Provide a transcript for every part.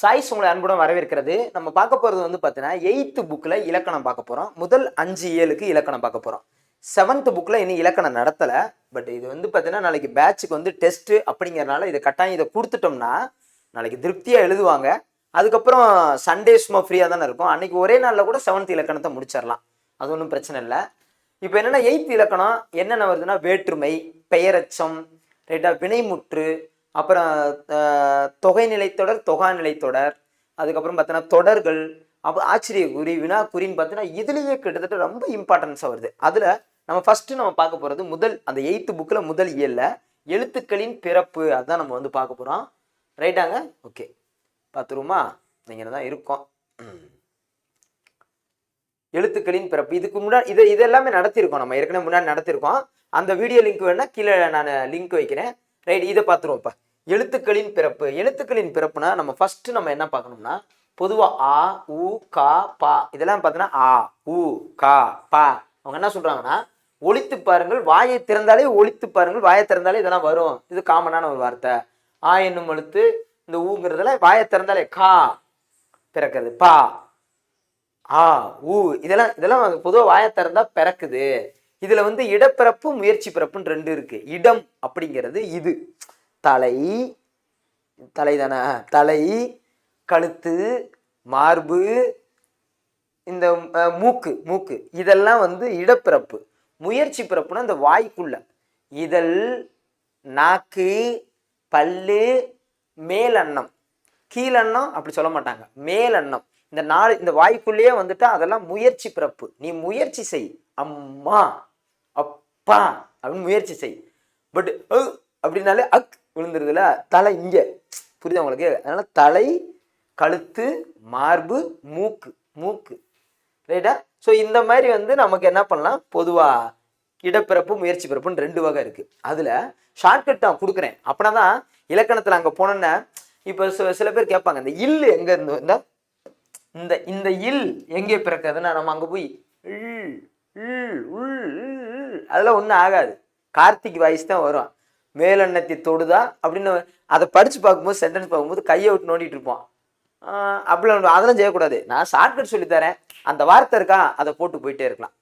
Choice உங்களை அன்புடன் வரவேற்கிறது. நம்ம பார்க்க போகிறது வந்து பார்த்தீங்கன்னா எயித்து புக்கில் இலக்கணம் பார்க்க போகிறோம் முதல் அஞ்சு ஏழுக்கு இலக்கணம் பார்க்க போகிறோம் செவன்த் புக்கில் இன்னும் இலக்கணம் நடத்தலை. பட் இது வந்து பார்த்தீங்கன்னா நாளைக்கு பேட்சுக்கு வந்து டெஸ்ட்டு அப்படிங்கிறனால இதை கட்டாயம் இதை கொடுத்துட்டோம்னா நாளைக்கு திருப்தியாக எழுதுவாங்க. அதுக்கப்புறம் சண்டே சும்மா ஃப்ரீயாக தானே இருக்கும். அன்றைக்கி ஒரே நாளில் கூட செவன்த் இலக்கணத்தை முடிச்சிடலாம். அது ஒன்றும் பிரச்சனை இல்லை. இப்போ என்னென்னா எயித் இலக்கணம் என்னென்ன வருதுன்னா வேற்றுமை பெயரச்சம் ரைட்டாக வினைமுற்று அப்புறம் தொகை நிலைத்தொடர் தொகா நிலைத்தொடர் அதுக்கப்புறம் பார்த்தோன்னா தொடர்கள் அப்புறம் ஆச்சரிய குறி வினா குறின்னு பார்த்தீங்கன்னா இதுலேயே கிட்டத்தட்ட ரொம்ப இம்பார்ட்டன்ஸாக வருது. அதில் நம்ம ஃபஸ்ட்டு நம்ம பார்க்க போகிறது முதல் அந்த எயித்து புக்கில் முதல் இயல்ல எழுத்துக்களின் பிறப்பு அதான் நம்ம வந்து பார்க்க போகிறோம் ரைட்டாங்க ஓகே பார்த்துருவோமா? நீங்கள் தான் இருக்கோம் எழுத்துக்களின் பிறப்பு. இதுக்கு முன்னாடி இதை இதெல்லாமே நடத்தியிருக்கோம் நம்ம. ஏற்கனவே முன்னாடி நடத்தியிருக்கோம். அந்த வீடியோ லிங்க் வேணால் கீழே நான் லிங்க் வைக்கிறேன். ரைட் இதை பார்த்துருவோம் இப்போ. எழுத்துக்களின் பிறப்பு. எழுத்துக்களின் பிறப்புனா நம்ம ஃபஸ்ட்டு நம்ம என்ன பார்க்கணும்னா பொதுவாக ஆ உ கா பா. இதெல்லாம் பார்த்தீங்கன்னா ஆ உ கா பா. அவங்க என்ன சொல்கிறாங்கன்னா ஒழித்து பாருங்கள் வாயை திறந்தாலே ஒழித்து பாருங்கள் வாயை திறந்தாலே இதெல்லாம் வரும். இது காமனான ஒரு வார்த்தை. ஆ என்னும் எழுத்து இந்த ஊங்கிறதுல வாயை திறந்தாலே கா பிறக்குது பா ஆ ஊ இதெல்லாம் இதெல்லாம் பொதுவாக வாயை திறந்தா பிறக்குது. இதில் வந்து இடப்பிறப்பு முயற்சி பிறப்புன்னு ரெண்டு இருக்குது இடம் அப்படிங்கிறது இது. தலை தலை தானே? தலை கழுத்து மார்பு இந்த மூக்கு மூக்கு. இதெல்லாம் வந்து இடப்பிறப்பு. முயற்சி பிறப்புனா இந்த வாய்க்குள்ள. இதழ் நாக்கு பல்லு மேலெண்ணம். கீழண்ணம் அப்படி சொல்ல மாட்டாங்க. மேலெண்ணம். இந்த நாலு இந்த வாய்க்குள்ளேயே வந்துட்டு அதெல்லாம் முயற்சி பிறப்பு. நீ முயற்சி செய். அம்மா. பா அப்படின்னு முயற்சி செய். பட் அப்படின்னாலே அக் விழுந்துருதுல தலை இங்கே. புரியுது உங்களுக்கு? அதனால் தலை கழுத்து மார்பு மூக்கு. மூக்கு. ரைட்டா ஸோ இந்த மாதிரி வந்து நமக்கு என்ன பண்ணலாம்? பொதுவாக இடப்பிறப்பு முயற்சி பிறப்புன்னு ரெண்டு வகை இருக்குது அதில் ஷார்ட்கட் நான் கொடுக்குறேன். அப்படின்னா தான் இலக்கணத்தில் அங்கே போனோன்னே இப்போ சில சில பேர் கேட்பாங்க இந்த இல்லு எங்கே இருந்து இந்த இந்த இந்த இல் எங்கே பிறக்கிறதுன்னா நம்ம அங்கே போய் இல் இல் உள் அதெல்லாம் ஒன்றும் ஆகாது. கார்த்திக் வாய்ஸ் தான் வரும். மேலெண்ணத்தை தொடுதா? அப்படின்னு அதை படித்து பார்க்கும்போது சென்டென்ஸ் பார்க்கும்போது கையை விட்டு நோண்டிட்டு இருப்போம் அப்படிலாம் அதெல்லாம் செய்யக்கூடாது. நான் ஷார்ட்கட் சொல்லித்தரேன். அந்த வார்த்தை இருக்கா? அதை போட்டு போயிட்டே இருக்கலாம்.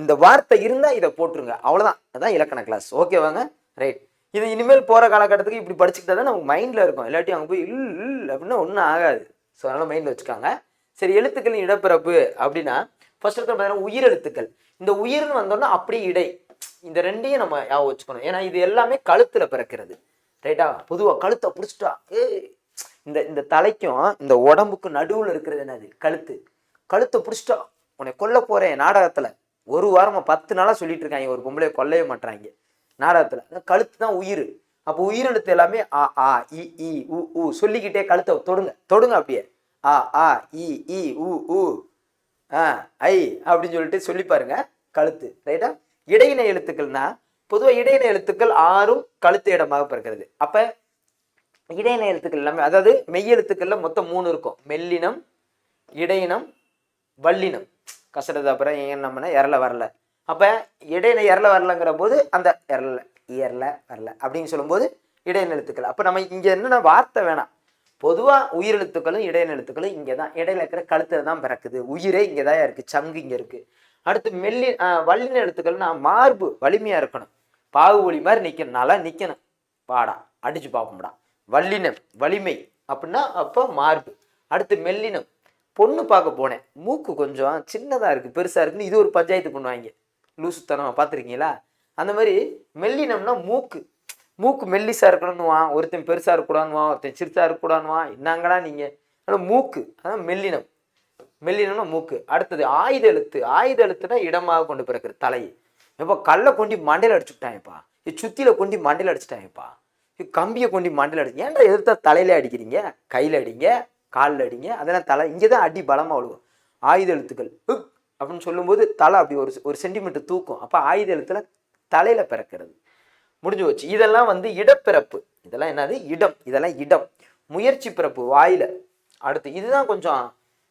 இந்த வார்த்தை இருந்தால் இதை போட்டுருங்க. அவ்வளோதான் அதான் இலக்கண கிளாஸ் ஓகேவாங்க ரைட் இது இனிமேல் போகிற காலகட்டத்துக்கு இப்படி படிச்சுக்கிட்டா தான் நமக்கு மைண்டில் இருக்கும். இல்லாட்டி அங்கே போய் இல் இல் அப்படின்னா ஒன்றும் ஆகாது. ஸோ அதனால் மைண்டில் வச்சுக்காங்க. சரி எழுத்துக்களின் இடப்பிறப்பு அப்படின்னா ஃபர்ஸ்ட் இருக்கிற பார்த்தீங்கன்னா உயிரெழுத்துக்கள் இந்த உயிர்னு வந்தோம்னா அப்படியே இடை. இந்த ரெண்டையும் நம்ம ஞாபகம் வச்சுக்கணும். ஏன்னா இது எல்லாமே கழுத்தில் பிறக்கிறது. ரைட்டா பொதுவாக கழுத்தை பிடிச்சிட்டா ஏ இந்த இந்த தலைக்கும் இந்த உடம்புக்கும் நடுவில் இருக்கிறது என்னது? கழுத்து. கழுத்தை பிடிச்சிட்டா உன்னை கொல்ல போறேன் நாடகத்துல. ஒரு வாரமா பத்து நாளாக சொல்லிட்டு இருக்காங்க. ஒரு பொம்பளைய கொல்லவே மாட்றாங்க. நாடகத்துல. கழுத்து தான் உயிர். அப்போ உயிரெழுத்து எல்லாமே ஆ ஆ இ இ உ உ சொல்லிக்கிட்டே கழுத்தை தொடுங்க. தொடுங்க அப்படியே. ஆ ஆ இ இ உ உ. ஆ ஐ அப்படின்னு சொல்லிட்டு சொல்லி பாருங்க கழுத்து ரைட்டா இடையின எழுத்துக்கள்னா பொதுவாக இடையின எழுத்துக்கள் ஆறும் கழுத்து இடமாக பிறக்கிறது. அப்ப இடையின எழுத்துக்கள் எல்லாமே அதாவது மெய் எழுத்துக்கள்ல மொத்தம் மூணு இருக்கும். மெல்லினம் இடையினம் வல்லினம். கசடது அப்புறம் ஏன்னம்னா இரல வரல. அப்போ இடையின இரல வரலங்கிற போது அந்த இரல இயர்ல வரல அப்படின்னு சொல்லும்போது இடையின எழுத்துக்கள். அப்போ நம்ம இங்கே என்னென்ன வார்த்தை வேணாம். பொதுவாக உயிரெழுத்துக்களும் இடையெழுத்துக்களும் இங்கே தான் இடையில இருக்கிற கழுத்தில் தான் பிறக்குது. உயிரே இங்கே தான் இருக்குது சங்கு இங்கே இருக்குது அடுத்து மெல்லி வல்லின எழுத்துக்கள்னா மார்பு வலிமையாக இருக்கணும். பாகு ஒளி மாதிரி நிற்கணும் நல்லா நிற்கணும் பாடா. அடிச்சு பார்ப்போம்டா. வல்லினம் வலிமை அப்படின்னா அப்போ மார்பு. அடுத்து மெல்லினம். பொண்ணு பார்க்க போனேன். மூக்கு கொஞ்சம் சின்னதாக இருக்குது பெருசாக இருக்குன்னு இது ஒரு பஞ்சாயத்து பண்ணுவாங்க லூசுத்தனம் பார்த்துருக்கீங்களா? அந்த மாதிரி மெல்லினம்னா மூக்கு. மூக்கு மெல்லிசாக இருக்கணும்னுவான் ஒருத்தன் பெருசாக இருக்கக்கூடாதுவான் ஒருத்தன் சிறுசாக இருக்கக்கூடாதுவான் என்னங்கடா நீங்கள் ஆனால் மூக்கு அதான் மெல்லினம். மெல்லினம்னா மூக்கு. அடுத்தது ஆயுத எழுத்து. ஆயுத எழுத்துனா இடமாக கொண்டு பிறக்கிற தலை. எப்போ கல்லை கொண்டு மண்டையில் அடிச்சுட்டாங்கப்பா இது சுத்தியில கொண்டு மண்டையில் அடிச்சுட்டாங்கப்பா இது கம்பியை கொண்டு மண்டையில் அடிச்சு ஏன்டா எதிர்த்தா தலையில அடிக்கிறீங்க? கையில் அடிங்க காலில் அடிங்க அதெல்லாம் தலை. இங்கே தான் அடி பலமாக விழுகும் ஆயுத எழுத்துக்கள். அப்படின்னு சொல்லும்போது தலை அப்படி ஒரு ஒரு சென்டிமீட்டர் தூக்கும். அப்போ ஆயுத எழுத்துல தலையில் பிறக்கிறது. முடிஞ்சு போச்சு. இதெல்லாம் வந்து இடப்பிறப்பு. இதெல்லாம் என்னது? இடம். இதெல்லாம் இடம். முயற்சி பிறப்பு வாயில. அடுத்து இதுதான் கொஞ்சம்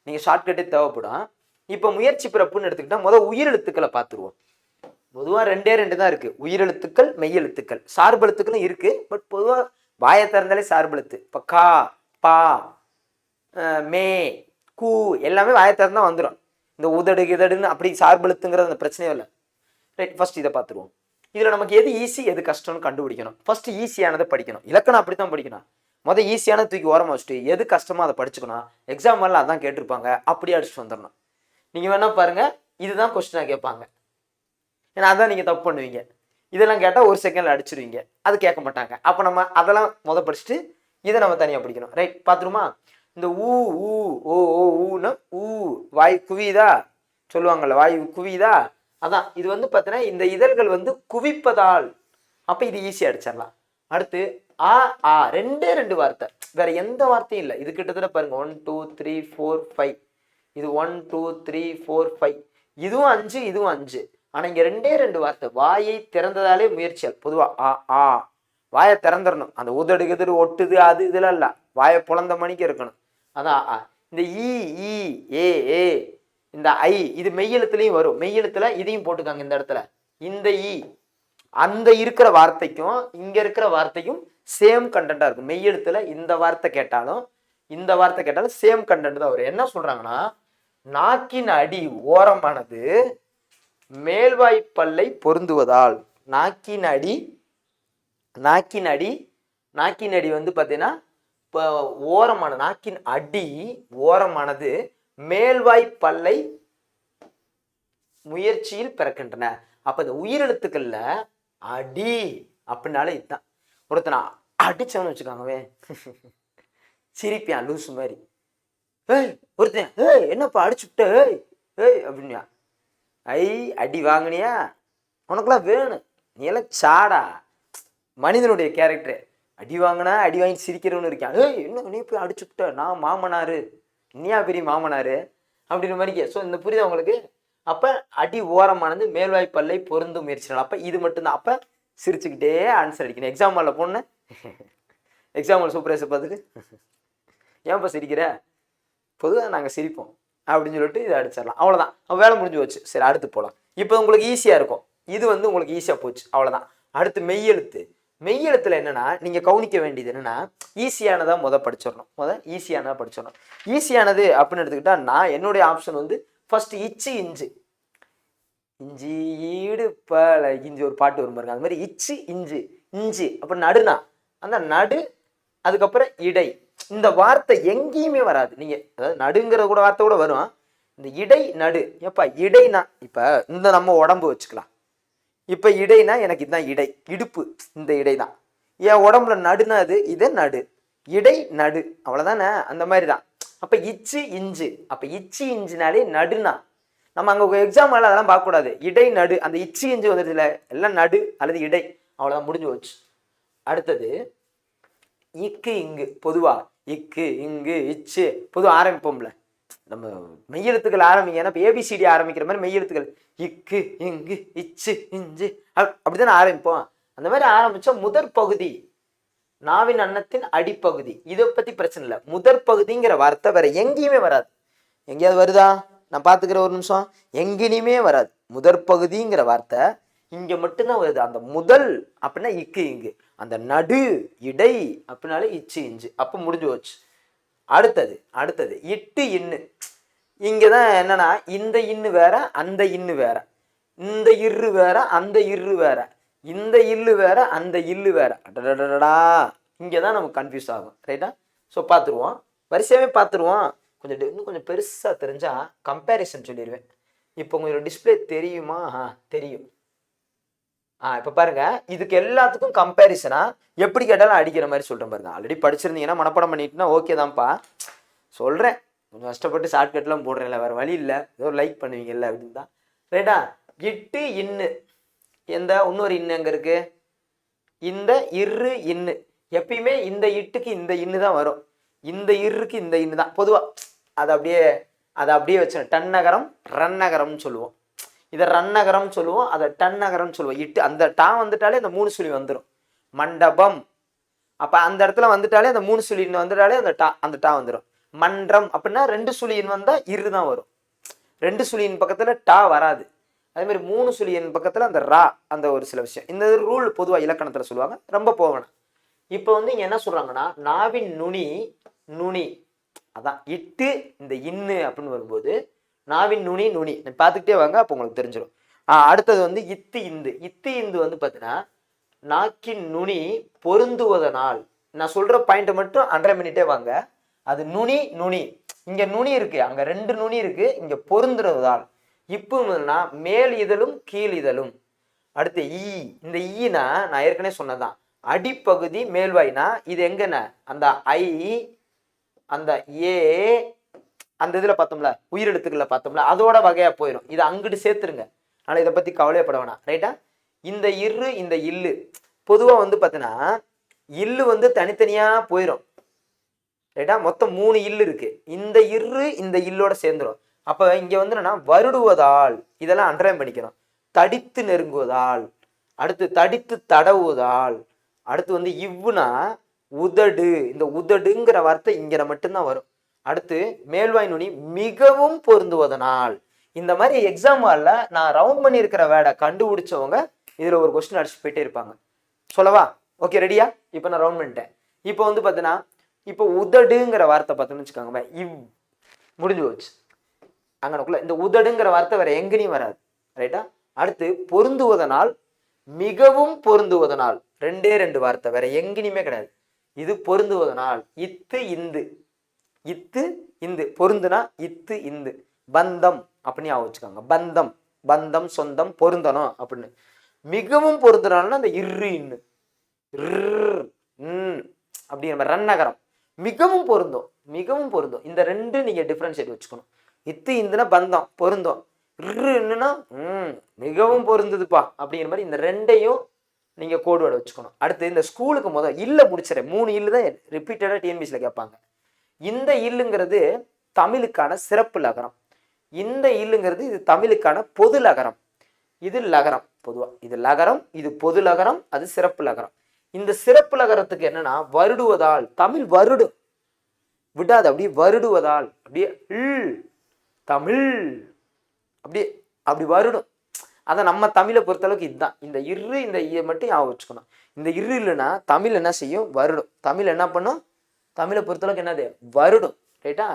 நீங்கள் ஷார்ட்கட்டே தேவைப்படும். இப்போ முயற்சி பிறப்புன்னு எடுத்துக்கிட்டா முதல் உயிரெழுத்துக்களை பார்த்துருவோம். பொதுவாக ரெண்டே ரெண்டு தான் இருக்குது உயிரெழுத்துக்கள் மெய்யெழுத்துக்கள் சார்பெழுத்துக்களும் இருக்குது பட் பொதுவாக வாயை திறந்தாலே சார்பெழுத்து இப்போ கா பா மே கூ எல்லாமே வாயை திறந்தா வந்துடும் இந்த உதடு கிதடுன்னு அப்படி சார்பெழுத்துங்கிற அந்த பிரச்சனையே இல்லை. ரைட் ஃபர்ஸ்ட் இதை பார்த்துருவோம். இதில் நமக்கு எது ஈஸி எது கஷ்டம்னு கண்டுபிடிக்கணும். ஃபர்ஸ்ட் ஈஸியானதை படிக்கணும். இலக்கணம் அப்படி தான் படிக்கணும் மொதல் ஈஸியானது தூக்கி ஓரமாக வச்சுட்டு எது கஷ்டமாக அதை படிச்சுக்கணும். எக்ஸாம் எல்லாம் அதான் கேட்டிருப்பாங்க. அப்படியே அடிச்சுட்டு வந்துடணும். நீங்கள் வேணால் பாருங்கள் இதுதான் கொஸ்டினாக கேட்பாங்க. ஏன்னா அதான் நீங்கள் தப்பு பண்ணுவீங்க. இதெல்லாம் கேட்டால் ஒரு செகண்டில் அடிச்சிருவீங்க. அது கேட்க மாட்டாங்க. அப்போ நம்ம அதெல்லாம் முத படிச்சுட்டு இதை நம்ம தனியாக படிக்கணும். ரைட் பார்த்துருமா? இந்த ஊ ஊ ஓ ஓ ஊன்னு ஊ வாய் குவிதா சொல்லுவாங்கள்ல வாய் குவிதா அதான் இது வந்து பார்த்தீங்கன்னா இந்த இதழ்கள் வந்து குவிப்பதால் அப்போ இது ஈஸியாக அடிச்சிடலாம். அடுத்து ஆ ஆ ரெண்டே ரெண்டு வார்த்தை. வேற எந்த வார்த்தையும் இல்லை. இது கிட்டத்தட்ட பாருங்க one two three four five இது one two three four five இதுவும் அஞ்சு இதுவும் அஞ்சு. ஆனால் இங்கே ரெண்டே ரெண்டு வார்த்தை. வாயை திறந்ததாலே முயற்சியால். பொதுவாக ஆ ஆ. வாயை திறந்துடணும். அந்த உதடு ஒட்டுது அது இதெல்லாம் இல்லை வாயை புலந்த மணிக்கு இருக்கணும். அதான் ஆ. இந்த இ ஏ ஏ. இந்த ஐ இது மெய்யெழுத்துலையும் வரும். மெய்யெழுத்துல இதையும் போட்டுக்காங்க இந்த இடத்துல. இந்த இ அந்த இருக்கிற வார்த்தைக்கும் இங்க இருக்கிற வார்த்தைக்கும் சேம் கண்டென்ட்டா இருக்கும். மெய்யெழுத்துல இந்த வார்த்தை கேட்டாலும் இந்த வார்த்தை கேட்டாலும் சேம் கண்டென்ட் தான் வரும். என்ன சொல்றாங்கன்னா நாக்கின் அடி ஓரமானது மேல்வாய்ப்பல்லை பொருந்துவதால் நாக்கின் அடி நாக்கின் அடி நாக்கின் அடி வந்து பார்த்தீங்கன்னா இப்போ ஓரமான நாக்கின் அடி ஓரமானது மேல்வாய் பல்லை முயற்சியில் பிறக்கின்றன. அப்ப இந்த உயிரெழுத்துக்கள்ல அடி அப்படின்னாலே இதுதான். ஒருத்தனை அடிச்சவனு வச்சுக்காங்கவே சிரிப்பியான் லூசு மாதிரி. ஏய் ஒருத்தன் ஏய் என்னப்பா அடிச்சு விட்ட? ஏய் ஏய் அப்படின்னா ஐ அடி வாங்குனியா? உனக்குலாம் வேணும். நீ எல்லாம் சாடா. மனிதனுடைய கேரக்டர் அடி வாங்கினா அடி வாங்கி சிரிக்கிறவனு இருக்கான். ஏய் என்ன நீ போய் அடிச்சு விட்ட? நான் மாமனாரு. நீயா பெரிய மாமனார் அப்படின்ற மாதிரி ஸோ இந்த புரியுதா உங்களுக்கு? அப்போ அடி ஓரமானது மேல்வாய் பல்லை பொருந்து முயற்சினால் அப்போ இது மட்டும்தான். அப்போ சிரிச்சுக்கிட்டே ஆன்சர் அடிக்கணும். எக்ஸாம் ஹாலில் போனேன் எக்ஸாம் ஹால் சூப்பரேசை பார்த்துட்டு ஏன்ப்பா சிரிக்கிற? பொதுவாக நாங்கள் சிரிப்போம். அப்படின்னு சொல்லிட்டு இதை அடிச்சிடலாம். அவ்வளோதான் அவன் வேலை முடிஞ்சு போச்சு. சரி அடுத்து போகலாம் இப்போ உங்களுக்கு ஈஸியாக இருக்கும். இது வந்து உங்களுக்கு ஈஸியாக போச்சு. அவ்வளோதான் அடுத்து மெய்யெழுத்து மெய்யெழுத்தில் என்னன்னா நீங்கள் கவனிக்க வேண்டியது என்னன்னா ஈஸியானதாக முத படிச்சிடணும். முத ஈஸியானதாக படிச்சிடணும். ஈஸியானது அப்படின்னு எடுத்துக்கிட்டா நான் என்னுடைய ஆப்ஷன் வந்து ஃபர்ஸ்ட் இச்சு இஞ்சு. இஞ்சி ஈடு பல இஞ்சி ஒரு பாட்டு வரும் பாருங்க. அது மாதிரி இச்சு இஞ்சு இஞ்சி. அப்புறம் நடுனா அந்த நடு அதுக்கப்புறம் இடை. இந்த வார்த்தை எங்கேயுமே வராது. நீங்க அதாவது நடுங்கிற கூட வார்த்தை கூட வரும் இந்த இடை நடு. ஏப்பா இடைனா இப்ப இந்த நம்ம உடம்பு வச்சுக்கலாம். இப்ப இடைனா எனக்கு இதுதான் இடை. இடுப்பு இந்த இடை தான் என் உடம்புல நடுனா அது? இதே நடு. இடை நடு. அவ்வளவுதானே? அந்த மாதிரி தான் அப்ப இச்சு இஞ்சு. அப்ப இச்சு இஞ்சினாலே நடுனா. நம்ம அங்க எக்ஸாம் அதெல்லாம் பார்க்கக்கூடாது. இடை நடு. அந்த இச்சு இஞ்சு வந்துடுதுல எல்லாம் நடு அல்லது இடை. அவ்வளவுதான் முடிஞ்சு போச்சு. அடுத்தது இக்கு இங்கு. பொதுவா இக்கு இங்கு இச்சு. பொதுவாக ஆரம்பிப்போம்ல. நம்ம மெய்யெழுத்துக்கள் ஆரம்பிங்க. ஏன்னா இப்போ ஏபிசிடி ஆரம்பிக்கிற மாதிரி மெய்யெழுத்துக்கள் இக்கு இங்கு இச்சு இஞ்சு. அப்~ அப்படிதானே ஆரம்பிப்போம். அந்த மாதிரி ஆரம்பிச்சா முதற் பகுதி நாவின் அன்னத்தின் அடிப்பகுதி. இதை பத்தி பிரச்சனை இல்லை. முதற் பகுதிங்கிற வார்த்தை வேற எங்கேயுமே வராது. எங்கேயாவது வருதா? நான் பார்த்துக்கிற ஒரு நிமிஷம். எங்கேயுமே வராது. முதற் பகுதிங்கிற வார்த்தை இங்க மட்டும்தான் வருது. அந்த முதல் அப்படின்னா இக்கு இங்கு. அந்த நடு இடை அப்படின்னாலே இச்சு இஞ்சு. அப்போ முடிஞ்சு போச்சு. அடுத்தது அடுத்தது. இட்டு இன்னு. இங்கே தான் என்னென்னா இந்த இன்னு வேற அந்த இன்னு வேற. இந்த இரு வேற அந்த இரு வேற. இந்த இல்லு வேற அந்த இல்லு வேற. அடடடடா இங்கே தான் நமக்கு கன்ஃபியூஸ் ஆகும் ரைட்டா ஸோ பார்த்துருவோம். வரிசையாகவே பார்த்துருவோம். கொஞ்சம் இன்னும் கொஞ்சம் பெருசாக தெரிஞ்சால் கம்பேரிசன் சொல்லிடுவேன் இப்போ கொஞ்சம் டிஸ்ப்ளே தெரியுமா? ஆ தெரியும். ஆ இப்போ பாருங்க இதுக்கு எல்லாத்துக்கும் கம்பேரிசனா எப்படி கேட்டாலும் அடிக்கிற மாதிரி சொல்கிறேன் பாருங்க. ஆல்ரெடி படிச்சிருந்தீங்கன்னா மனப்பாடம் பண்ணிட்டுனா ஓகே தான்ப்பா. சொல்கிறேன் கொஞ்சம் கஷ்டப்பட்டு ஷார்ட்கட்லாம் போடுறேன்ல வேறு வழி இல்லை. ஏதோ லைக் பண்ணுவீங்கல்ல அப்படின்னு. தான் ரைட்டா இட்டு இன்னு. எந்த இன்னொரு இன்னு அங்கே இருக்கு? இந்த இரு இன்னு. எப்பயுமே இந்த இட்டுக்கு இந்த இன்னு தான் வரும். இந்த இருக்கு இந்த இன்னு தான். பொதுவாக அதை அப்படியே அதை அப்படியே வச்சு டன்னகரம் ரன்னகரம்னு சொல்லுவோம். இதை ரன்னகரம் சொல்லுவோம். அதை டன்னகரம் சொல்லுவோம். இட்டு அந்த டா வந்துட்டாலே அந்த மூணு சுழி வந்துடும் மண்டபம். அப்போ அந்த இடத்துல வந்துட்டாலே அந்த மூணு சுழின்னு வந்துட்டாலே அந்த டா அந்த டா வந்துடும் மன்றம் அப்படின்னா ரெண்டு சுழியின் வந்தால் இரு தான் வரும். ரெண்டு சுழியின் பக்கத்தில் டா வராது. அதே மாதிரி மூணு சுழியின் பக்கத்தில் அந்த ரா அந்த ஒரு சில விஷயம். இந்த ரூல் பொதுவாக இலக்கணத்தில் சொல்லுவாங்க. ரொம்ப போகணும் இப்போ வந்து இங்கே என்ன சொல்கிறாங்கன்னா நாவின் நுனி நுனி அதான் இட்டு இந்த இன்னு அப்படின்னு வரும்போது நாவின் நுனி நுனி. பார்த்துக்கிட்டே வாங்க அப்போ உங்களுக்கு தெரிஞ்சிடும் அடுத்தது வந்து இத்து இந்து. இத்து இந்து வந்து பார்த்தீங்கன்னா நாக்கின் நுனி பொருந்துவதனால் நான் சொல்கிற பாயிண்ட்டை மட்டும் அண்டரை மினிட்டே வாங்க. அது நுனி நுனி. இங்கே நுனி இருக்கு. அங்கே ரெண்டு நுனி இருக்கு. இங்கே பொருந்துறதால் இப்புனா மேல் இதழும் கீழ் இதழும். அடுத்து ஈ. இந்த ஈனா நான் ஏற்கனவே சொன்னதான் அடிப்பகுதி மேல்வாய்னா இது எங்கண்ண அந்த ஐ அந்த ஏ அந்த இதில் பார்த்தோம்ல உயிரெழுத்துக்களை பார்த்தோம்ல அதோட வகையாக போயிடும் இதை அங்கிட்டு சேர்த்துருங்க. ஆனால் இதை பற்றி கவலையப்பட வேணாம். ரைட்டா இந்த இரு இந்த இல்லு. பொதுவாக வந்து பார்த்தீங்கன்னா இல்லு வந்து தனித்தனியாக போயிடும் ரைட்டா மொத்தம் மூணு இல்லு இருக்கு. இந்த இரு இந்த இல்லோட சேர்ந்துடும் அப்போ இங்கே வந்து என்னன்னா வருடுவதால் இதெல்லாம் அண்டர்லைன் பண்ணிக்கணும். தடித்து நெருங்குவதால் அடுத்து தடித்து தடவுவதால் அடுத்து வந்து இவ்வுனா உதடு. இந்த உதடுங்கிற வார்த்தை இங்கே மட்டும்தான் வரும். அடுத்து மேல்வாய் நுனி மிகவும் பொருந்துவதனால். இந்த மாதிரி எக்ஸாம் ஹாலில் நான் ரவுண்ட் பண்ணியிருக்கிற வேடை கண்டுபிடிச்சவங்க இதில் ஒரு கொஸ்டின் அடிச்சு போயிட்டே இருப்பாங்க. சொல்லவா? ஓகே ரெடியா இப்போ நான் ரவுண்ட் பண்ணிட்டேன். இப்போ வந்து பார்த்தீங்கன்னா இப்போ உதடுங்கிற வார்த்தை பார்த்தோம்னு வச்சுக்கோங்க இவ் முடிஞ்சு போச்சு. அங்கனக்குள்ள இந்த உதடுங்கிற வார்த்தை வேற எங்கேயும் வராது. ரைட்டா அடுத்து பொருந்துவதனால் மிகவும் பொருந்துவதனால் ரெண்டே ரெண்டு வார்த்தை வேற எங்கேயுமே கிடையாது. இது பொருந்துவதனால் இத்து இந்து. இத்து இந்து. பொருந்துனா இத்து இந்து. பந்தம் அப்படின்னு ஞாபகம் வச்சுக்கோங்க. பந்தம். பந்தம் சொந்தம் பொருந்தணும் அப்படின்னு. மிகவும் பொருந்துனால்னா அந்த இரு இன்னு ர்ர், ம், அப்படிங்கிற மாதிரி ரன்னகரம் மிகவும் பொருந்தும். மிகவும் பொருந்தும். இந்த ரெண்டு நீங்க டிஃப்ரென்ஷியேட் வச்சுக்கணும். இத்து இந்துனா பந்தம் பொருந்தும். இரு ம் மிகவும் பொருந்துதுப்பா அப்படிங்கிற மாதிரி இந்த ரெண்டையும் நீங்க கோடு வச்சுக்கணும். அடுத்து இந்த ஸ்கூலுக்கு முதல் இல்லை முடிச்சிடறேன். மூணு இல்லு தான் ரிப்பீட்டடாக டிஎன்பிசியில் கேட்பாங்க. இந்த இல்லுங்கிறது தமிழுக்கான சிறப்பு லகரம். இந்த இல்லுங்கிறது இது தமிழுக்கான பொது லகரம். இது லகரம் பொதுவாக இது லகரம் இது பொது லகரம் அது சிறப்பு லகரம். இந்த சிறப்பு லகரத்துக்கு என்னன்னா வருடுவதால் தமிழ் வருடும் விடாது அப்படியே வருடுவதால் அப்படியே தமிழ். அப்படியே அப்படி வருடும் அதை நம்ம தமிழை பொறுத்தளவுக்கு இதுதான். இந்த இரு இந்த ஈ மட்டும் ஞாபகம் வச்சுக்கணும். இந்த இரு இல்லைன்னா தமிழ் என்ன செய்யும்? வருடும். தமிழ் என்ன பண்ணும்? தமிழை பொறுத்தளவுக்கு என்னது? வருடும் ரைட்டா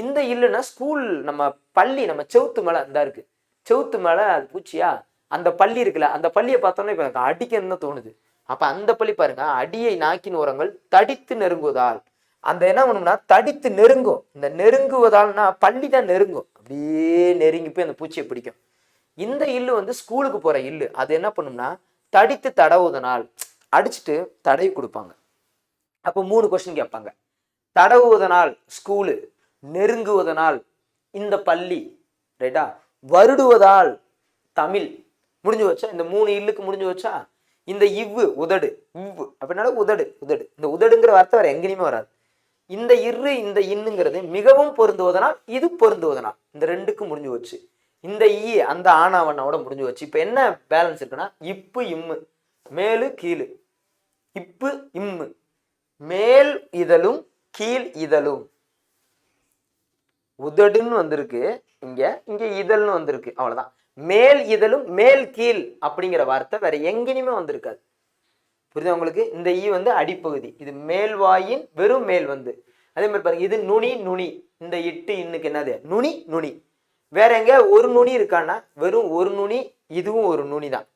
இந்த இல்லைன்னா ஸ்கூல் நம்ம பள்ளி நம்ம செவுத்து மேலே இருந்தா இருக்கு. செவுத்து மேலே அது பூச்சியா? அந்த பள்ளி இருக்குல்ல அந்த பள்ளியை பார்த்தோன்னா இப்போ எனக்கு அடிக்கணும்னு தான் தோணுது. அப்போ அந்த பள்ளி பாருங்க அடியை நாக்கின் ஓரங்கள் தடித்து நெருங்குவதால். அந்த என்ன பண்ணும்னா தடித்து நெருங்கும். இந்த நெருங்குவதால்னா பள்ளி தான் நெருங்கும். அப்படியே நெருங்கி போய் அந்த பூச்சியை பிடிக்கும். இந்த இல்லு வந்து ஸ்கூலுக்கு போற இல்லு. அது என்ன பண்ணும்னா தடித்து தடவுவதனால் அடிச்சுட்டு தடவி கொடுப்பாங்க. அப்போ மூணு கொஸ்டின் கேட்பாங்க. தடவுவதனால் ஸ்கூலு நெருங்குவதனால் இந்த பள்ளி ரைட்டா வருடுவதால் தமிழ். முடிஞ்சு வச்சா இந்த மூணு இல்லுக்கு முடிஞ்சு வச்சா இந்த இவ்வு உதடு. இவ்வு. அப்படின்னால உதடு உதடு. இந்த உதடுங்கிற வார்த்தை வேறு எங்கேயுமே வராது. இந்த இரு இந்த இன்னுங்கிறது மிகவும் பொருந்துவதனால் இது பொருந்துவதனால். இந்த ரெண்டுக்கும் முடிஞ்சு வச்சு இந்த ஈ அந்த ஆனாவண்ணாவோட முடிஞ்சு வச்சு இப்போ என்ன பேலன்ஸ் இருக்குன்னா இப்பு இம்மு. மேலு கீழு. இப்பு இம்மு. மேல் இதழும் கீழ் இதழும். உதடுன்னு வந்திருக்கு. இங்க இங்க இதழ்னு வந்திருக்கு. அவ்வளவுதான். மேல் இதழும் மேல் கீழ் அப்படிங்கிற வார்த்தை வேற எங்கேயுமே வந்திருக்காது புரியுதா உங்களுக்கு? இந்த ஈ வந்து அடிப்பகுதி. இது மேல்வாயின் வெறும் மேல் வந்து. அதே மாதிரி பாருங்க இது நுனி நுனி. இந்த இட்டு இன்னுக்கு என்னது? நுனி நுனி. வேற எங்க? ஒரு நுனி இருக்கான்னா வெறும் ஒரு நுனி இதுவும் ஒரு நுனி தான்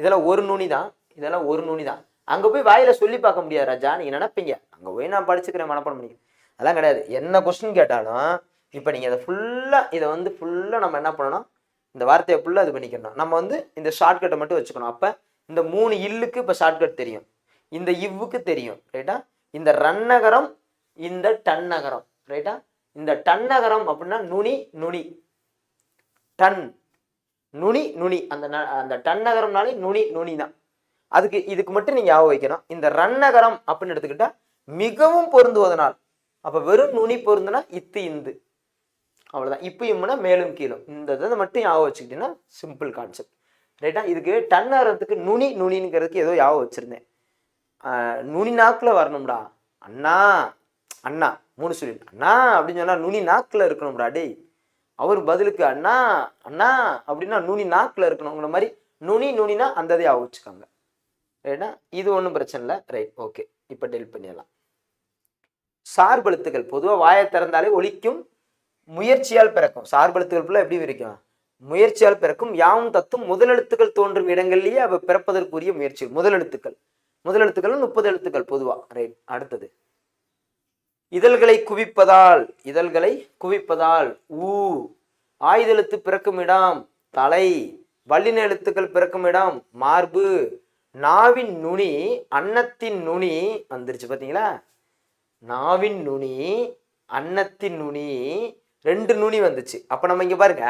இதெல்லாம் ஒரு நுனி தான் இதெல்லாம் ஒரு நுனி தான் அங்கே போய் வாயில சொல்லி பார்க்க முடியாது ராஜா. நீங்க நினைப்பீங்க. அங்கே போய் நான் படிச்சுக்கிறேன் மனப்பாடம் பண்ணி அதெல்லாம் கிடையாது. என்ன கொஸ்டின் கேட்டாலும் இப்போ நீங்கள் அதை ஃபுல்லாக இதை வந்து ஃபுல்லாக நம்ம என்ன பண்ணணும்? இந்த வார்த்தையை ஃபுல்லாக இது பண்ணிக்கணும். நம்ம வந்து இந்த ஷார்ட்கட்டை மட்டும் வச்சுக்கணும். அப்போ இந்த மூணு இல்லுக்கு இப்போ ஷார்ட்கட் தெரியும். இந்த இவ்வுக்கு தெரியும். ரைட்டா இந்த ரன்னகரம் இந்த டன்னகரம் ரைட்டா இந்த டன்னகரம் அப்படின்னா நுனி நுனி. டன் நுனி நுனி. அந்த ந- அந்த டன்னகரம்னாலே நுனி நுனி தான் அதுக்கு இதுக்கு மட்டும் நீங்கள் ஞாபகம் வைக்கணும். இந்த ரன்னகரம் அப்படின்னு எடுத்துக்கிட்டா மிகவும் பொருந்துவதனால் அப்போ வெறும் நுனி பொருந்துனா இத்து இந்து. அவ்வளோதான் இப்போ இம்முனா மேலும் கீழும். இந்த இதை மட்டும் ஞாபகம் வச்சுக்கிட்டீங்கன்னா சிம்பிள் கான்செப்ட் ரைட்டா இதுக்கு டன்னரத்துக்கு நுனி நுனிங்கிறதுக்கு ஏதோ ஞாபகம் வச்சுருந்தேன். நுனி நாக்கில் வரணும்டா. அண்ணா அண்ணா மூணு சொல்லி. அண்ணா அப்படின்னு சொன்னால் நுனி நாக்கில் இருக்கணும்டா டேய். அவர் பதிலுக்கு அண்ணா அண்ணா அப்படின்னா நுனி நாக்கில் இருக்கணுங்கிற மாதிரி நுனி நுனினா அந்த இதை ஞாபகம் வச்சுக்கோங்க. ஏன்னா இது ஒன்றும் பிரச்சனை இல்லை. ரைட் ஓகே இப்போ டெல் பண்ணிடலாம். சார்பெழுத்துக்கள் பொதுவாக வாயை திறந்தாலே ஒழிக்கும் முயற்சியால் பிறக்கும். சார்பெழுத்துக்கள் ஃபுல்லாக எப்படி விரிக்கும் முயற்சியால் பிறக்கும். யாவும் தத்தும் முதலெழுத்துக்கள் தோன்றும் இடங்கள்லேயே அவ பிறப்பதற்குரிய முயற்சிகள். முதலெழுத்துக்கள் முதலெழுத்துக்கள் முப்பது எழுத்துக்கள் பொதுவாக ரைட் அடுத்தது. இதழ்களை குவிப்பதால் இதழ்களை குவிப்பதால் ஊ ஆயுதெழுத்து பிறக்கும் இடம் தலை வல்லின எழுத்துக்கள் பிறக்கும் இடம் மார்பு நாவின் நுனி அன்னத்தின் நுனி வந்துருச்சு பார்த்தீங்களா நாவின் நுனி அன்னத்தின் நுனி ரெண்டு நுனி வந்துச்சு. அப்போ நம்ம இங்கே பாருங்க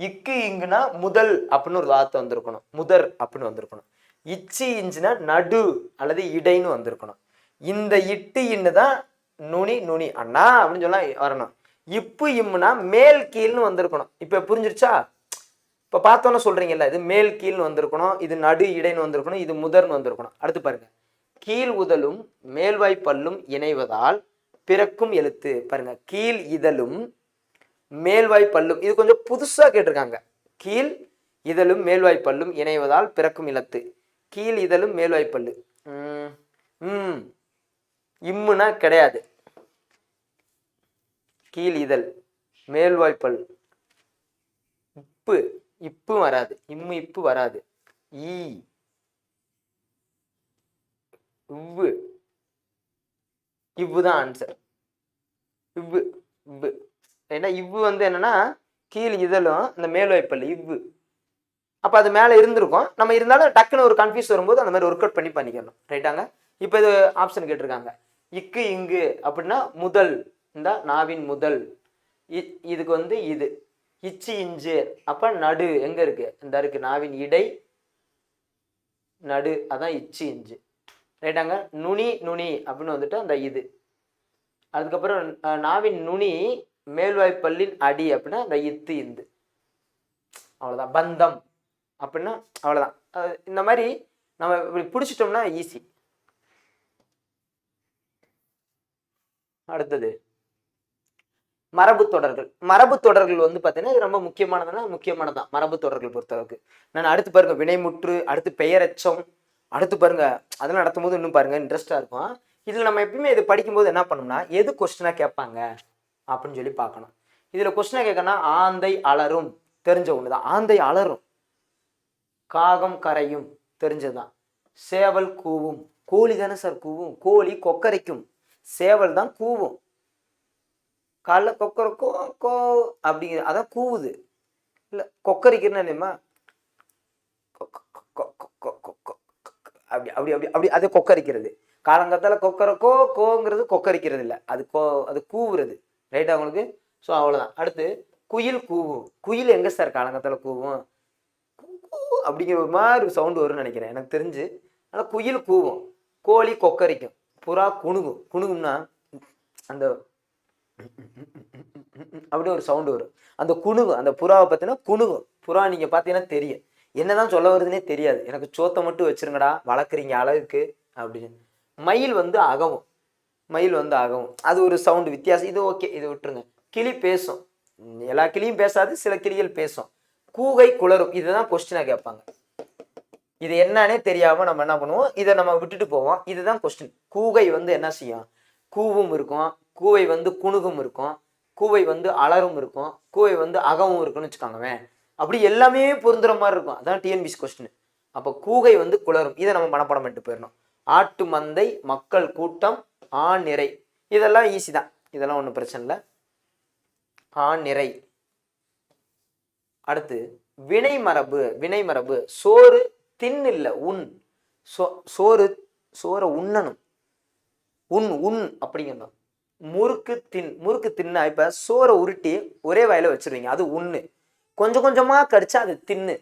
இக்கு இங்குனா முதல் அப்படின்னு ஒரு வார்த்தை வந்திருக்கணும். முதர் அப்படின்னு வந்திருக்கணும். இச்சி இஞ்சுனா நடு அல்லது இடைன்னு வந்திருக்கணும். இந்த இட்டு இன்னு தான் நுனி நுனி. அண்ணா அப்படின்னு சொல்ல வரணும். இப்பு இம்முனா மேல் கீழ்னு வந்திருக்கணும். இப்போ புரிஞ்சிருச்சா? இப்போ பார்த்தோன்னே சொல்கிறீங்கல்ல இது மேல் கீழ்னு வந்திருக்கணும் இது நடு இடைன்னு வந்திருக்கணும் இது முதர்னு வந்திருக்கணும். அடுத்து பாருங்க. கீழ் உதலும் மேல்வாய் பல்லும் இணைவதால் பிறக்கும் எழுத்து. பாருங்க. கீழ் இதழும் மேல்வாய் பல்லும் இது கொஞ்சம் புதுசாக கேட்டிருக்காங்க. கீழ் இதழும் மேல்வாய் பல்லும் இணைவதால் பிறக்கும் இலத்து. கீழ் இதழும் மேல்வாய் பல்லு. ம், ம் இம்முனா கிடையாது. கீழ் இதழ் மேல்வாய்ப்பல் உப்பு. இப்பு வராது. இம்மு இப்பு வராது. ஈ. இவ்வு இவ்வு தான் ஆன்சர் இவ்வு இவ்வு. ஏன்னா இவ்வு வந்து என்னன்னா கீழ் இதழும் இந்த மேல்வாய்ப்பல் இவ்வு. அப்போ அது மேலே இருந்திருக்கும். நம்ம இருந்தாலும் டக்குன்னு ஒரு கன்ஃபியூஸ் வரும்போது அந்த மாதிரி ஒர்க் அவுட் பண்ணி பண்ணிக்கணும். ரைட்டாங்க இப்போ இது ஆப்ஷன் கேட்டிருக்காங்க. இக்கு இங்கு அப்படின்னா முதல். இந்த நாவின் முதல். இ- இதுக்கு வந்து இது. இச்சி இஞ்சு அப்ப நடு எங்க இருக்கு? இந்த இருக்கு நாவின் இடை. நடு அதான் இச்சி இஞ்சு. ரைட்டாங்க? நுனி நுனி அப்படின்னு வந்துட்டு அந்த இது. அதுக்கப்புறம் நாவின் நுனி மேல்வாய்ப்பல்லின் அடி அப்படின்னா அந்த இத்து இந்து. அவ்வளோதான் பந்தம் அப்படின்னா அவ்வளோதான் இந்த மாதிரி நம்ம இப்படி பிடிச்சிட்டோம்னா ஈஸி அடுத்தது. மரபு தொடர்கள். மரபு தொடர்கள் வந்து பார்த்தீங்கன்னா இது ரொம்ப முக்கியமானதுன்னா முக்கியமானதான் மரபு தொடர்கள் பொறுத்தளவுக்கு. நான் அடுத்து பாருங்க வினைமுற்று அடுத்து பெயரச்சம் அடுத்து பாருங்க அதெல்லாம் நடத்தும் போது இன்னும் பாருங்க இன்ட்ரெஸ்டா இருக்கும். இதுல நம்ம எப்பயுமே இது படிக்கும்போது என்ன பண்ணோம்னா எது கொஸ்டினா கேட்பாங்க? அப்படின்னு சொல்லி பார்க்கணும். இதுல கொஸ்டினா கேட்கனா ஆந்தை அலரும். தெரிஞ்ச ஒண்ணுதான். ஆந்தை அலரும். காகம் கரையும். தெரிஞ்சதுதான். சேவல் கூவும். கோழி தானே சார் கூவும். கோழி கொக்கரைக்கும். சேவல் தான் கூவும். காலைல கொக்கரை கோ கோ அப்படிங்கிற அதான் கூவுது. இல்லை கொக்கரிக்கிறேன்னு இல்லையம்மா அப்படி அப்படி அப்படி அப்படி அதை கொக்கரிக்கிறது. காலங்கத்தால் கொக்கரை கோங்கிறது கொக்கரிக்கிறது இல்லை. அது கோ அது கூவுறது. ரைட் அவங்களுக்கு ஸோ அவ்வளோதான் அடுத்து குயில் கூவும். குயில் எங்கே சார் காலங்கத்தால் கூவும்? அப்படிங்கிற ஒரு மாதிரி சவுண்டு வரும்னு நினைக்கிறேன். எனக்கு தெரிஞ்சு. ஆனால் குயில் கூவும். கோழி கொக்கரிக்கும். புறா குணுகும். குணுகும்னா அந்த அப்படியே ஒரு சவுண்டு வரும். அந்த குணுகும் அந்த புறாவை பார்த்தீங்கன்னா குணுகும் புறா நீங்கள் பார்த்தீங்கன்னா தெரியும். என்னதான் சொல்ல வருதுன்னே தெரியாது. எனக்கு சோத்தை மட்டும் வச்சிருங்கடா வளர்க்குறீங்க அழகுக்கு அப்படின்னு. மயில் வந்து அகவும். மயில் வந்து அகவும். அது ஒரு சவுண்டு வித்தியாசம். இது ஓகே இது விட்டுருங்க. கிளி பேசும். எல்லா கிளியும் பேசாது சில கிளிகள் பேசும். கூகை குளரும் இதுதான் கொஸ்டினாக கேட்பாங்க. இது என்னன்னே தெரியாமல் நம்ம என்ன பண்ணுவோம்? இதை நம்ம விட்டுட்டு போவோம். இதுதான் கொஸ்டின் கூகை வந்து என்ன செய்யும்? கூவும் இருக்கும். கூவை வந்து குணுகும் இருக்கும் கூவை வந்து அலரும் இருக்கும் கூவை வந்து அகவும் இருக்குன்னு வச்சுக்கோங்கவேன் அப்படி எல்லாமே பொருந்துற மாதிரி இருக்கும். அதான் டிஎன்பிசி கொஸ்டின் அப்போ கூகை வந்து குளரும் இதை நம்ம மனப்பாடம் பண்ணிட்டு போயிடணும். ஆட்டு மந்தை மக்கள் கூட்டம் ஆண் நிறை. இதெல்லாம் ஈஸி தான். இதெல்லாம் ஒன்றும் பிரச்சனை இல்லை. ஆண் நிறை. அடுத்து வினை மரபு வினை மரபு. சோறு தின் இல்லை உன் சோ சோறு சோறை உண்ணணும். உன் உன் அப்படிங்கணும். முறுக்கு தின் முறுக்கு தின்னா இப்போ சோறை உருட்டி ஒரே வாயில வச்சுருவீங்க. அது ஒன்று கொஞ்சம் கொஞ்சமாக கடிச்சா அது தின்னு.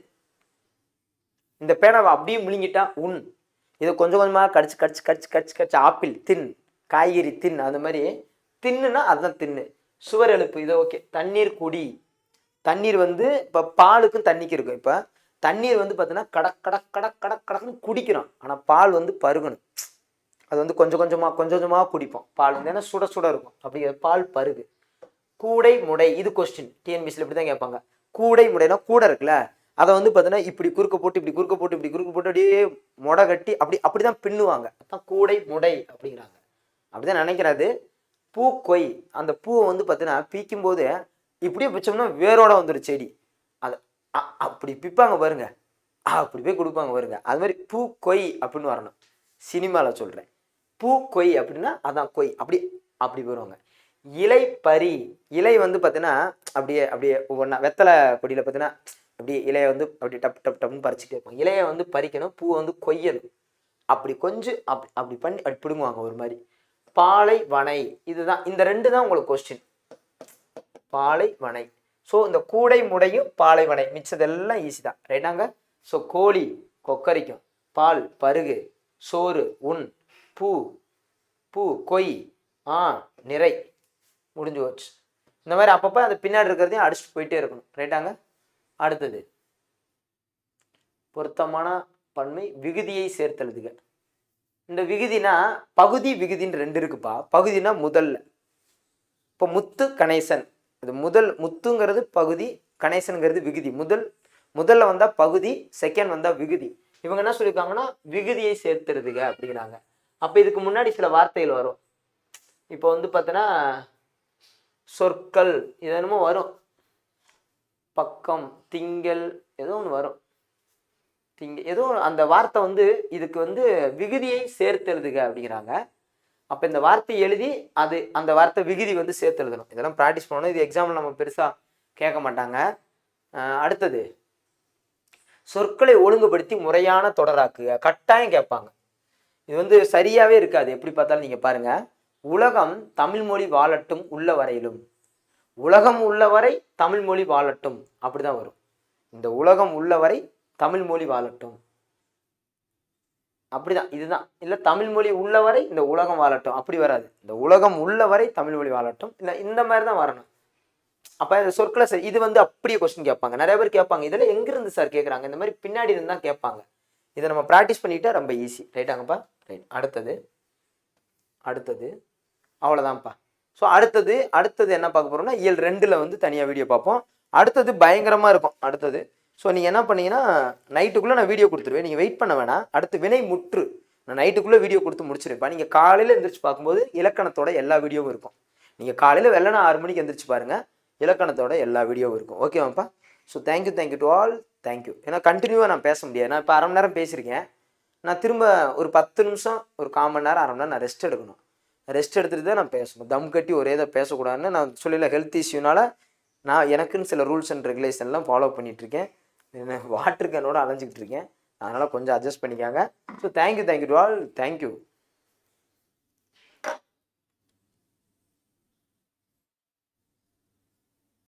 இந்த பேனாவை அப்படியே முழுங்கிட்டா உன் இதை கொஞ்சம் கொஞ்சமாக கடிச்சு கடிச்சு கடிச்சு கடிச்சு கடிச்சு ஆப்பிள் தின் காய்கறி தின் அந்த மாதிரி தின்னுனா அதுதான் தின்னு. சுவர் எழுப்பு இது ஓகே. தண்ணீர் குடி. தண்ணீர் வந்து இப்போ பாலுக்கும் தண்ணிக்கு இருக்கும். இப்போ தண்ணீர் வந்து பார்த்தீங்கன்னா கடக் கடக் கடக் கடக் கடக்குன்னு குடிக்கிறோம். ஆனால் பால் வந்து பருகணும். அது வந்து கொஞ்சம் கொஞ்சமாக கொஞ்சம் கொஞ்சமாக குடிப்போம். பால் வந்து ஏன்னா சுட சுட இருக்கும். அப்படி பால் பருகு. கூடை முடை இது கொஸ்டின் டிஎன்பிசியில் இப்படி தான் கேட்பாங்க. கூடை முடைனா கூட இருக்குல்ல? அதை வந்து பார்த்தீங்கன்னா இப்படி குறுக்க போட்டு இப்படி குறுக்க போட்டு இப்படி குறுக்க போட்டு அப்படியே முடை கட்டி அப்படி அப்படி தான் பின்னுவாங்க. அதான் கூடை முடை அப்படிங்கிறாங்க. அப்படிதான் நினைக்கிறது பூ கொய். அந்த பூவை வந்து பார்த்தீங்கன்னா பீக்கும் போது இப்படியே பிச்சோம்னா வேரோட வந்துடும் செடி. அது அப்படி பிப்பாங்க பாருங்க. அப்படி போய் கொடுப்பாங்க பாருங்க. அது மாதிரி பூ கொய் அப்படின்னு வரணும். சினிமாவில் சொல்கிறேன் பூ கொய் அப்படின்னா அதான் கொய். அப்படி அப்படி வருவாங்க இலை பறி. இலை வந்து பார்த்தீங்கன்னா அப்படியே அப்படியே ஒவ்வொன்றா வெத்தலை கொடியில் பார்த்தீங்கன்னா அப்படியே இலையை வந்து அப்படி டப் டப் டப்னு பறிச்சுட்டே இருப்பாங்க இலையை வந்து பறிக்கணும் பூ வந்து கொய்யணும். அப்படி கொஞ்சம் அப்படி அப்படி பண்ணி அப்படி பிடுங்குவாங்க ஒரு மாதிரி. பாலை வனை இதுதான். இந்த ரெண்டு தான் உங்களுக்கு கொஸ்டின் பாலை வனை. ஸோ இந்த கூடை முடையும் பாலை வனை. மிச்சதெல்லாம் ஈஸி தான். ரைட்டாங்க ஸோ கோழி கொக்கரிக்கும். பால் பருகு சோறு உன் பூ பூ கொய் ஆ நிறை முடிஞ்சு போச்சு. இந்த மாதிரி அப்பப்போ அந்த பின்னாடி இருக்கிறதையும் அடிச்சுட்டு போயிட்டே இருக்கணும். ரைட்டாங்க? அடுத்தது. பொருத்தமான பன்மை விகுதியை சேர்த்தெழுதுக. இந்த விகுதினா பகுதி விகுதின்னு ரெண்டு இருக்குப்பா. பகுதினா முதல்ல. இப்போ முத்து கணேசன். இது முதல் முத்துங்கிறது பகுதி கணேசனுங்கிறது விகுதி. முதல் முதல்ல வந்தால் பகுதி செகண்ட் வந்தால் விகுதி. இவங்க என்ன சொல்லியிருக்காங்கன்னா விகுதியை சேர்த்துருதுங்க அப்படிங்கிறாங்க. அப்போ இதுக்கு முன்னாடி சில வார்த்தைகள் வரும். இப்போ வந்து பார்த்தோன்னா சொற்கள் இது என்னமோ வரும். பக்கம் திங்கள் ஏதோ ஒன்று வரும். திங்க ஏதோ அந்த வார்த்தை வந்து இதுக்கு வந்து விகுதியை சேர்த்து எழுதுக அப்படிங்கிறாங்க. அப்போ இந்த வார்த்தை எழுதி அது அந்த வார்த்தை விகுதி வந்து சேர்த்து எழுதணும். இதெல்லாம் ப்ராக்டிஸ் பண்ணணும். இது எக்ஸாம்பிள் நம்ம பெருசாக கேட்க மாட்டாங்க. அடுத்தது சொற்களை ஒழுங்குபடுத்தி முறையான தொடராக்குக. கட்டாயம் கேட்பாங்க. இது வந்து சரியாகவே இருக்காது. எப்படி பார்த்தாலும் நீங்கள் பாருங்க. உலகம் தமிழ் மொழி வாழட்டும் உள்ள வரையிலும். உலகம் உள்ளவரை தமிழ் மொழி வாழட்டும். அப்படி தான் வரும். இந்த உலகம் உள்ளவரை தமிழ் மொழி வாழட்டும். அப்படிதான். இதுதான். இல்லை தமிழ் மொழி உள்ளவரை இந்த உலகம் வாழட்டும். அப்படி வராது. இந்த உலகம் உள்ளவரை தமிழ் மொழி வாழட்டும். இல்லை இந்த மாதிரி தான் வரணும் அப்போ இந்த சொற்களை சரி இது வந்து அப்படியே கொஸ்டின் கேட்பாங்க. நிறைய பேர் கேட்பாங்க. இதெல்லாம் எங்கேருந்து சார் கேட்குறாங்க இந்த மாதிரி பின்னாடி இருந்து தான் கேட்பாங்க. இதை நம்ம ப்ராக்டிஸ் பண்ணிட்டா ரொம்ப ஈஸி ரைட்டாங்கப்பா ரைட் அடுத்தது. அடுத்தது. அவ்வளோதான்ப்பா ஸோ அடுத்தது அடுத்தது என்ன பார்க்க போகிறோம்னா இயல் ரெண்டில் வந்து தனியாக வீடியோ பார்ப்போம். அடுத்தது பயங்கரமாக இருக்கும். அடுத்தது. ஸோ நீங்கள் என்ன பண்ணீங்கன்னா நைட்டுக்குள்ளே நான் வீடியோ கொடுத்துருவேன். நீங்கள் வெயிட் பண்ண வேணாம். அடுத்து வினை முற்று. நான் நைட்டுக்குள்ளே வீடியோ கொடுத்து முடிச்சிருப்பேன் நீங்கள் காலையில் எந்திரிச்சு பார்க்கும்போது இலக்கணத்தோட எல்லா வீடியோவும் இருக்கும். நீங்கள் காலையில் வெள்ளனா ஆறு மணிக்கு எந்திரிச்சு பாருங்கள் இலக்கணத்தோட எல்லா வீடியோவும் இருக்கும். ஓகேவாப்பா so thank you thank you to all thank you ஏன்னா கண்டினியூவாக நான் பேச முடியாது. நான் இப்போ அரை மணி நேரம் பேசியிருக்கேன். நான் திரும்ப ஒரு பத்து நிமிஷம் ஒரு கால் மணி நேரம் அரை மணி நேரம் நான் ரெஸ்ட் எடுக்கணும். ரெஸ்ட் எடுத்துட்டு தான் நான் பேசணும். தம் கட்டி ஒரே இதை பேசக்கூடாதுன்னு நான் சொல்லல. ஹெல்த் இஷ்யூனால நான் எனக்குன்னு சில ரூல்ஸ் அண்ட் ரெகுலேஷன்லாம் ஃபாலோ பண்ணிகிட்ருக்கேன் வாட்டர் கேனோட அலைஞ்சிக்கிட்டு இருக்கேன். அதனால் கொஞ்சம் அட்ஜஸ்ட் பண்ணிக்காங்க. So thank you thank you to all thank you